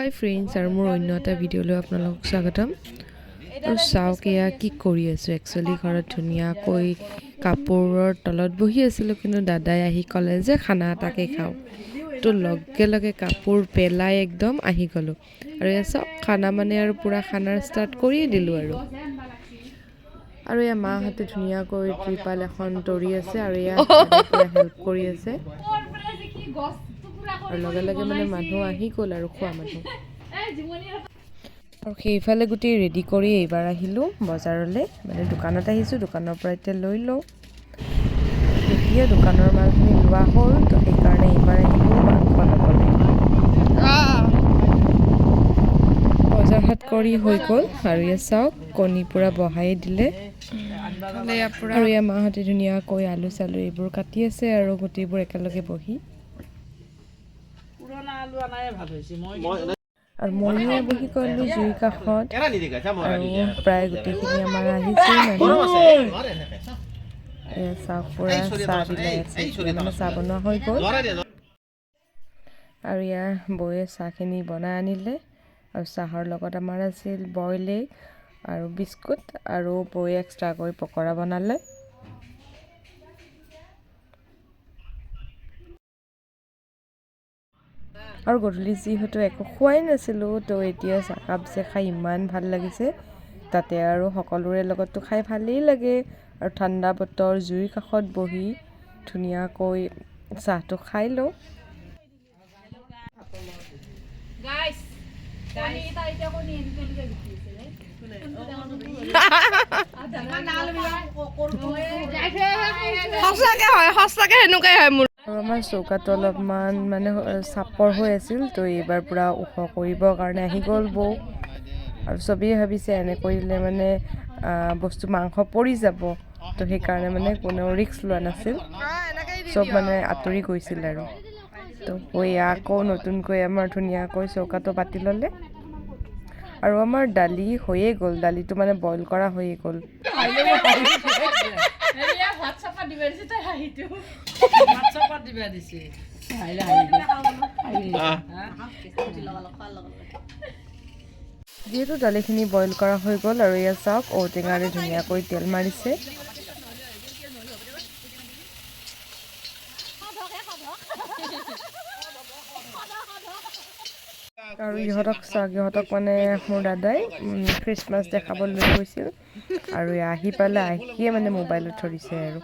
হাই friends আৰু মোৰ অন্য এটা ভিডিঅ'লৈ আপোনালোকক স্বাগতম। আৰু চাওক এয়া কি কৰি আছোঁ? একচুৱেলি ঘৰত ধুনীয়াকৈ কাপোৰৰ তলত বহি আছিলোঁ কিন্তু দাদাই আহি ক'লে যে খানা এটাকে খাওঁ। তো লগে লগে কাপোৰ পেলাই একদম আহি গ'লোঁ। আৰু এয়া চাওক খানা মানে আৰু পূৰা খানাৰ ষ্টাৰ্ট কৰিয়ে দিলোঁ আৰু। আৰু এয়া মাহঁতে ধুনীয়াকৈ ত্ৰিপাল এখন তৰি আছে আৰু এয়া হেল্প কৰি আছে। আৰু লগে লগে মানে মানুহ আহি গ'ল আৰু খোৱা মানুহ। আৰু সেইফালে গোটেই ৰেডি কৰি এইবাৰ আহিলোঁ বজাৰলৈ। মানে দোকানত আহিছোঁ দোকানৰ পৰা এতিয়া লৈ লওঁ। এতিয়া দোকানৰ মালখিনি লোৱা হ'ল তো সেইকাৰণে এইবাৰ আহিলোঁ মাংস ল'বলৈ। বজাৰ হাট কৰি হৈ গ'ল। আৰু ইয়াত চাওক কণী পূৰা বহাই দিলে। আৰু ইয়াৰ মাহঁতে ধুনীয়াকৈ আলু চালু এইবোৰ কাটি আছে আৰু গোটেইবোৰ একেলগে বহি। আৰু ময়ো বহি কৰিলোঁ জুইৰ কাষত। আৰু প্ৰায় গোটেইখিনি আমাৰ আহিছে পূৰা মানে চাহ বনোৱা হৈ গ'ল। আৰু ইয়াৰ বৌয়ে চাহখিনি বনাই আনিলে। আৰু চাহৰ লগত আমাৰ আছিল বইল এগ আৰু বিস্কুট। আৰু বৌয়ে এক্সট্ৰাকৈ পকৰা বনালে। আৰু গধূলি যিহেতু একো খোৱাই নাছিলোঁ তো এতিয়া চাহকাপ যে খাই ইমান ভাল লাগিছে তাতে আৰু সকলোৰে লগততো খাই ভালেই লাগে। আৰু ঠাণ্ডা বতৰ জুইৰ কাষত বহি ধুনীয়াকৈ চাহটো খাই লওঁ। সঁচাকে হয় সঁচাকে সেনেকুৱাই হয় মোৰ। আৰু আমাৰ চৌকাটো অলপমান মানে চাপৰ হৈ আছিল তো এইবাৰ পূৰা ওখ কৰিবৰ কাৰণে আহি গ'ল বৌ। আৰু চবেই ভাবিছে এনে কৰিলে মানে বস্তু মাংস পৰি যাব। তো সেইকাৰণে মানে কোনেও ৰিস্ক লোৱা নাছিল। চব মানে আঁতৰি গৈছিল আৰু। তো হৈ আকৌ নতুনকৈ আমাৰ ধুনীয়াকৈ চৌকাটো পাতি ল'লে। আৰু আমাৰ দালি হৈয়ে গ'ল দালিটো মানে বইল কৰা হৈয়ে গ'ল। যিহেতু দালিখিনি বইল কৰা হৈ গ'ল আৰু ইয়াত চাওক ঔটেঙাৰে ধুনীয়াকৈ তেল মাৰিছে। আৰু ইহঁতক চাওক ইহঁতক মানে মোৰ দাদাই খ্ৰীষ্টমাছ দেখাবলৈ গৈছিল আৰু আহি পালে আহিয়ে মানে মোবাইলত ধৰিছে আৰু।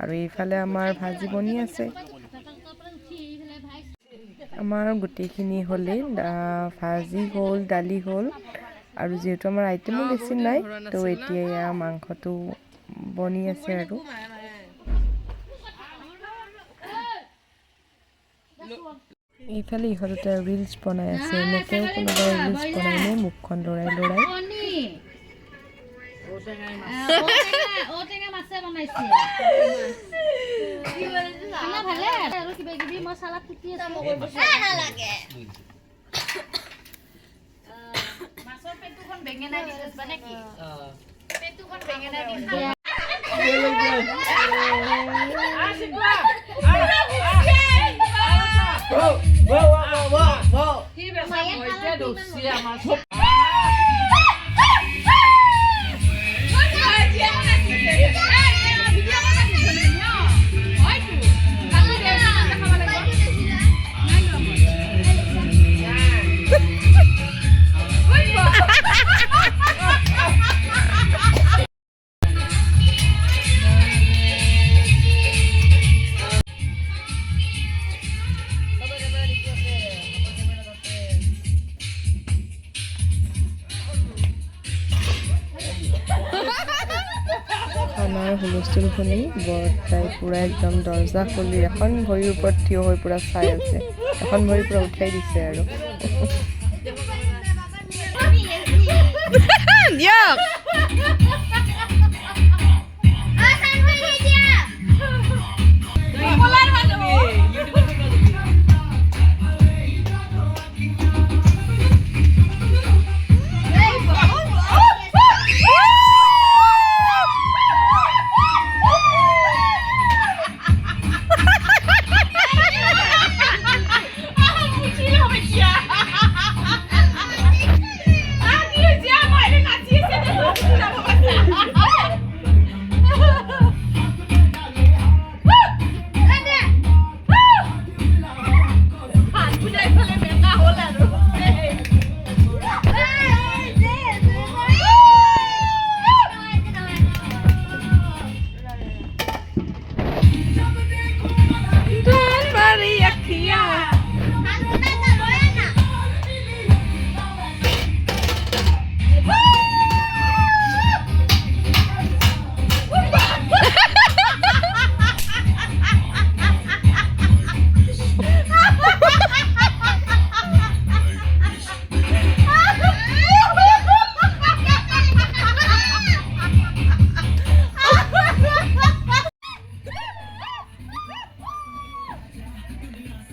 আৰু এইফালে আমাৰ ভাজি বনি আছে। আমাৰ গোটেইখিনি হ'লেই ভাজি হ'ল দালি হ'ল। আৰু যিহেতু আমাৰ আইটেমো বেছি নাই তো এতিয়া এয়া মাংসটো বনি আছে আৰু। এইফালে ইহঁত ৰিলচ বনাই আছে এনেকৈও কোনোবাই ৰিলচ বনাই নে মুখখন লৰাই লৰাই ঔটেঙা মাছে বনাইছে ว้าวว้าวที่แบบมาหอยเจ้าดูเสียมาชุบ শুনি বৰতাই পূৰা একদম দৰ্জা খুলি এখন ভৰিৰ ওপৰত থিয় হৈ পূৰা চাই আছে। এখন ভৰিৰ পূৰা উঠাই দিছে আৰু।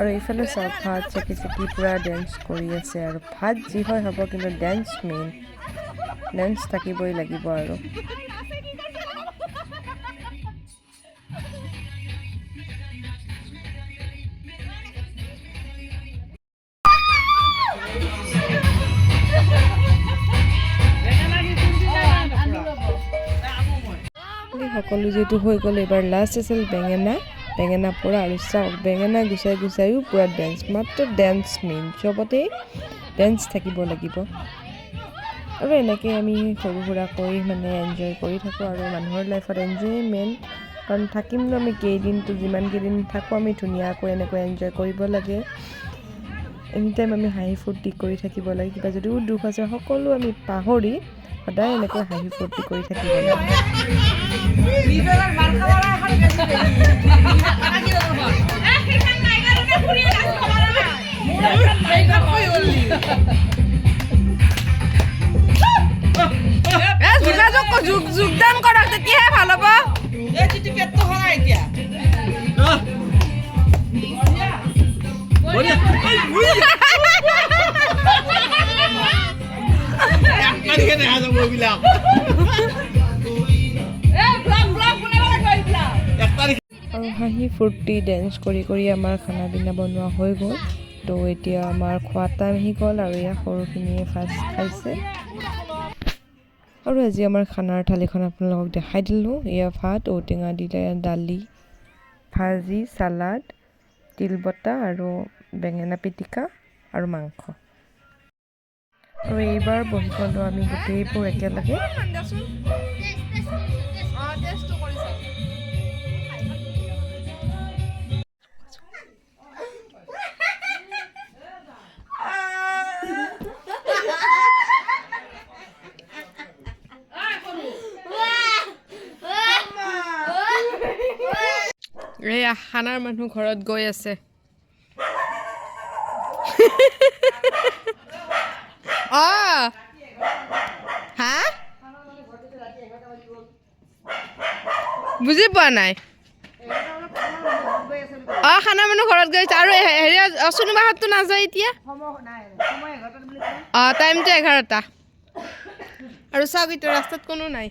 আৰু এইফালে চাওক ভাত চেকি চেকি পূৰা ডেন্স কৰি আছে আৰু ভাত যি হয় হ'ব, কিন্তু ডেন্স মেইন ডেন্স থাকিবই লাগিব আৰু। সকলো যিহেতু হৈ গ'ল, এইবাৰ লাষ্ট আছিল বেঙেনা। বেঙেনা পৰা আৰু চাওক, বেঙেনা গুচাই গুচাইও পূৰা ডেন্স মাত্ৰ ডেন্স মেইন চবতেই ডেন্স থাকিব লাগিব। আৰু এনেকৈ আমি সৰু সুৰাকৈ মানে এনজয় কৰি থাকোঁ আৰু মানুহৰ লাইফত মেইন কাৰণ থাকিম ন আমি কেইদিনটো, যিমান কেইদিন থাকোঁ আমি ধুনীয়াকৈ এনেকৈ এনজয় কৰিব লাগে। এনি টাইম আমি হাঁহি ফূৰ্তি কৰি থাকিব লাগে, কিবা যদিও দুখ আছে, সকলো আমি পাহৰি সদায় এনেকৈ হাঁহি ফূৰ্তি কৰি থাকিব লাগে। যোগদান কৰক তেতিয়াহে ভালো হ'ব এই যিটো পেটটো আৰু হাঁহি ফূৰ্তি ডেন্স কৰি কৰি আমাৰ খানা পিনা বনোৱা হৈ গ'ল। তো এতিয়া আমাৰ খোৱা টাইম আহি গ'ল আৰু এয়া সৰুখিনিয়ে ফাৰ্ষ্ট খাইছে। আৰু আজি আমাৰ খানাৰ থালিখন আপোনালোকক দেখাই দিলোঁ। এয়া ভাত ঔটেঙা দিলে দালি ভাজি চালাড তিলবতা আৰু বেঙেনা পিটিকা আৰু মাংস। আৰু এইবাৰ বহি গ'লোঁ আমি গোটেইবোৰ একেলগে। এয়া খানাৰ মানুহ ঘৰত গৈ আছে। অ বুজি পোৱা নাই? অ খানা মানুহ ঘৰত গৈছে আৰু হে- হেৰি চুনুবাহঁততো নাযায় এতিয়া? অ টাইমটো এঘাৰটা। আৰু চাওক এতিয়া ৰাস্তাত কোনো নাই।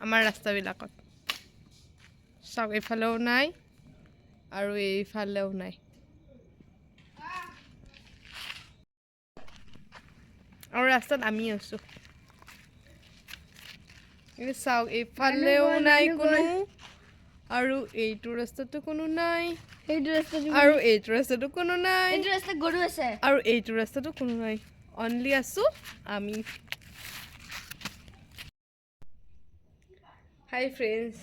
আমাৰ ৰাস্তাবিলাকত। চাওক এইফালেও নাই। আৰু এইফালেও নাই। আৰু ৰাস্তাত আমি আছো চাওক এইফালেও নাই কোনো আৰু এইটো ৰাস্তাতো কোনো নাই। সেইটো ৰাস্তাটো আৰু এইটো ৰাস্তাতো কোনো নাই। এইটো গৰু আছে। আৰু এইটো ৰাস্তাতো কোনো নাই। অনলি আছো আমি। হাই ফ্ৰেণ্ডছ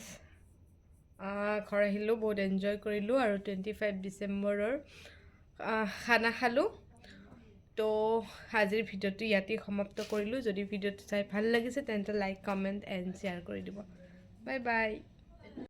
ঘৰ আহিলোঁ বহুত এনজয় কৰিলোঁ আৰু টুৱেণ্টি ফাইভ ডিচেম্বৰৰ খানা খালোঁ। তো আজিৰ ভিডিঅ'টো ইয়াতেই সমাপ্ত কৰিলোঁ। যদি ভিডিঅ'টো চাই ভাল লাগিছে তেন্তে লাইক কমেণ্ট এণ্ড শ্বেয়াৰ কৰি দিব। Bye bye